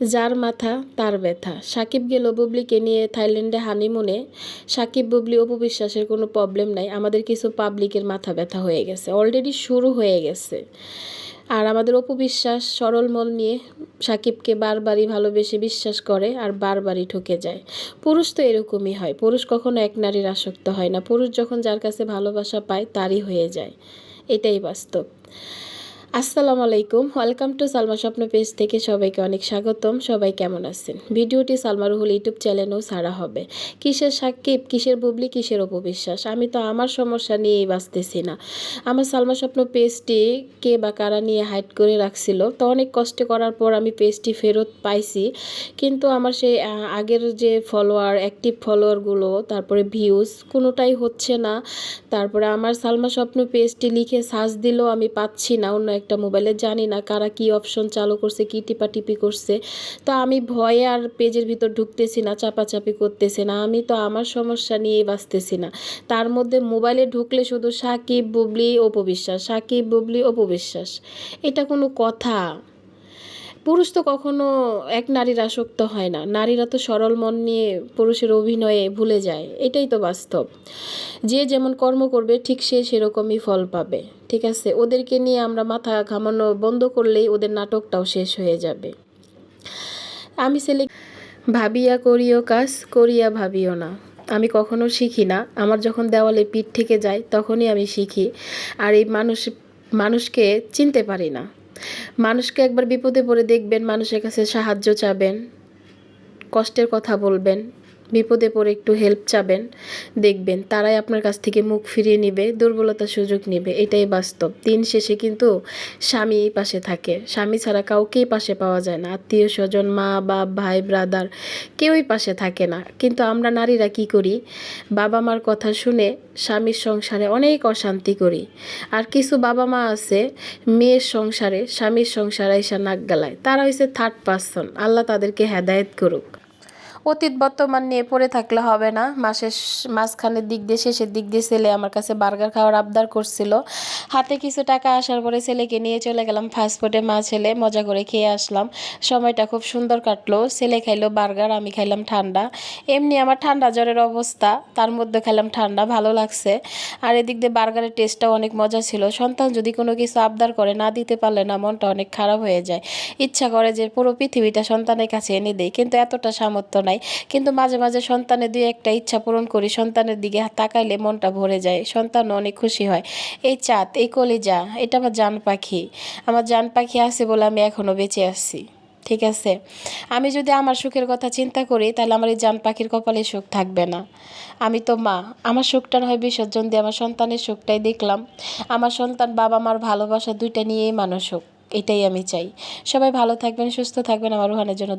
যার মাথা তার ব্যথা। সাকিব গেল বুবলিকে নিয়ে থাইল্যান্ডে হানিমুনে। সাকিব, বুবলি অপু বিশ্বাসের কোনো প্রবলেম নাই। আমাদের কিছু পাবলিকের মাথা ব্যথা হয়ে গেছে। অলরেডি শুরু হয়ে গেছে। আর আমাদের অপু বিশ্বাস সরল মন নিয়ে সাকিবকে বারবারই ভালোবেসে বিশ্বাস করে আর বারবারই ঠকে যায়। পুরুষ তো এরকমই হয়। পুরুষ কখনো এক নারীর আসক্ত হয় না। পুরুষ যখন যার কাছে ভালোবাসা পায়, তারই হয়ে যায়। এটাই বাস্তব। আসসালামু আলাইকুম। ওয়েলকাম টু সালমা স্বপ্ন পেজ থেকে সবাইকে অনেক স্বাগতম। সবাই কেমন আছেন? ভিডিওটি সালমা রুহুল ইউটিউব চ্যানেলেও ছাড়া হবে। কিসের সাকিব কিসের বুবলি, কিসের অপবিশ্বাস? আমি তো আমার সমস্যা নিয়েই বাঁচতেছি না। আমার সালমা স্বপ্ন পেজটি কে বা কারা নিয়ে হাইড করে রাখছিল, তো অনেক কষ্ট করার পর আমি পেজটি ফেরত পাইছি। কিন্তু আমার সেই আগের যে ফলোয়ার অ্যাক্টিভ ফলোয়ারগুলো তারপরে ভিউজ কোনোটাই হচ্ছে না। তারপরে আমার সালমা স্বপ্ন পেজটি লিখে সার্চ দিলেও আমি পাচ্ছি না, অন্য একটা মোবাইলে, জানি না কারা কি অপশন চালু করছে, কি টিপাটিপি করছে। তো আমি ভয়ে আর পেজের ভিতর ঢুকতেছি না, চাপাচাপি করতেছি না। আমি তো আমার সমস্যা নিয়েই বাঁচতেছি না। তার মধ্যে মোবাইলে ঢুকলে শুধু সাকিব, বুবলি অপবিশ্বাস সাকিব, বুবলি অপবিশ্বাস এটা কোনো কথা। পুরুষ তো কখনো এক নারীর আসক্ত হয় না। নারীরা তো সরল মন নিয়ে পুরুষের অভিনয়ে ভুলে যায়। এটাই তো বাস্তব। যে যেমন কর্ম করবে, ঠিক সে সেরকমই ফল পাবে। ঠিক আছে, ওদেরকে নিয়ে আমরা মাথা ঘামানো বন্ধ করলেই ওদের নাটকটাও শেষ হয়ে যাবে। আমি ছেলে ভাবিয়া করিও কাজ, করিয়া ভাবিও না। আমি কখনো শিখি না। আমার যখন দেওয়ালে পিঠ থেকে যায়, তখনই আমি শিখি। আর এই মানুষ মানুষকে চিনতে পারি না। মানুষকে একবার বিপদে পড়ে দেখবেন, মানুষের কাছে সাহায্য চাবেন, কষ্টের কথা বলবেন। বিপদে পড়ে একটু হেল্প চাবেন, দেখবেন তারাই আপনার কাছ থেকে মুখ ফিরিয়ে নেবে, দুর্বলতার সুযোগ নেবে, এটাই বাস্তব। দিন শেষে কিন্তু স্বামী পাশে থাকে। স্বামী ছাড়া কাউকেই পাশে পাওয়া যায় না। আত্মীয় স্বজন, মা, বাপ, ভাই ব্রাদার কেউই পাশে থাকে না। কিন্তু আমরা নারীরা কি করি? বাবা মার কথা শুনে স্বামীর সংসারে অনেক অশান্তি করি। আর কিছু বাবা মা আছে, মেয়ের সংসারে, স্বামীর সংসারে এসে নাক গালায়। তারা হয়েছে থার্ড পার্সন আল্লাহ তাদেরকে হেদায়েত করুক। অতীত বর্তমান নিয়ে পড়ে থাকলে হবে না। মাসের মাঝখানের দিক দিয়ে, শেষের দিক দিয়ে ছেলে আমার কাছে বার্গার খাওয়ার আবদার করছিল। হাতে কিছু টাকা আসার পরে ছেলেকে নিয়ে চলে গেলাম ফাস্টফুডে। মা, ছেলে, মজা করে খেয়ে আসলাম। সময়টা খুব সুন্দর কাটলো। ছেলে খাইলো বার্গার, আমি খাইলাম ঠান্ডা। এমনি আমার ঠান্ডা জ্বরের অবস্থা, তার মধ্যে খাইলাম ঠান্ডা, ভালো লাগছে। আর এদিক দিয়ে বার্গারের টেস্টটাও অনেক মজা ছিল। সন্তান যদি কোনো কিছু আবদার করে, না দিতে পারলে না, মনটা অনেক খারাপ হয়ে যায়। ইচ্ছা করে যে পুরো পৃথিবীটা সন্তানের কাছে এনে দেয়, কিন্তু এতটা সামর্থ্য নাই। কিন্তু মাঝে মাঝে সন্তানের দুই একটা ইচ্ছা পূরণ করি, সন্তানের দিকে তাকাইলে মনটা ভরে যায়। সন্তান অনেক খুশি হয়। এই চাঁদ, এই কলিজা, এটা আমার জান পাখি। আমার জান পাখি আছে বলে আমি এখনও বেঁচে আছি। ঠিক আছে? আমি যদি আমার সুখের কথা চিন্তা করি, তাহলে আমার এই জান পাখির কপালে সুখ থাকবে না। আমি তো মা। আমার সুখটা হয় বিসর্জন দিয়ে আমার সন্তানের সুখটাই দেখলাম। আমার সন্তান বাবা মার ভালোবাসা দুইটা নিয়েই মানুষ হোক, এটাই আমি চাই। সবাই ভালো থাকবেন, সুস্থ থাকবেন। আমার রোহানের জন্য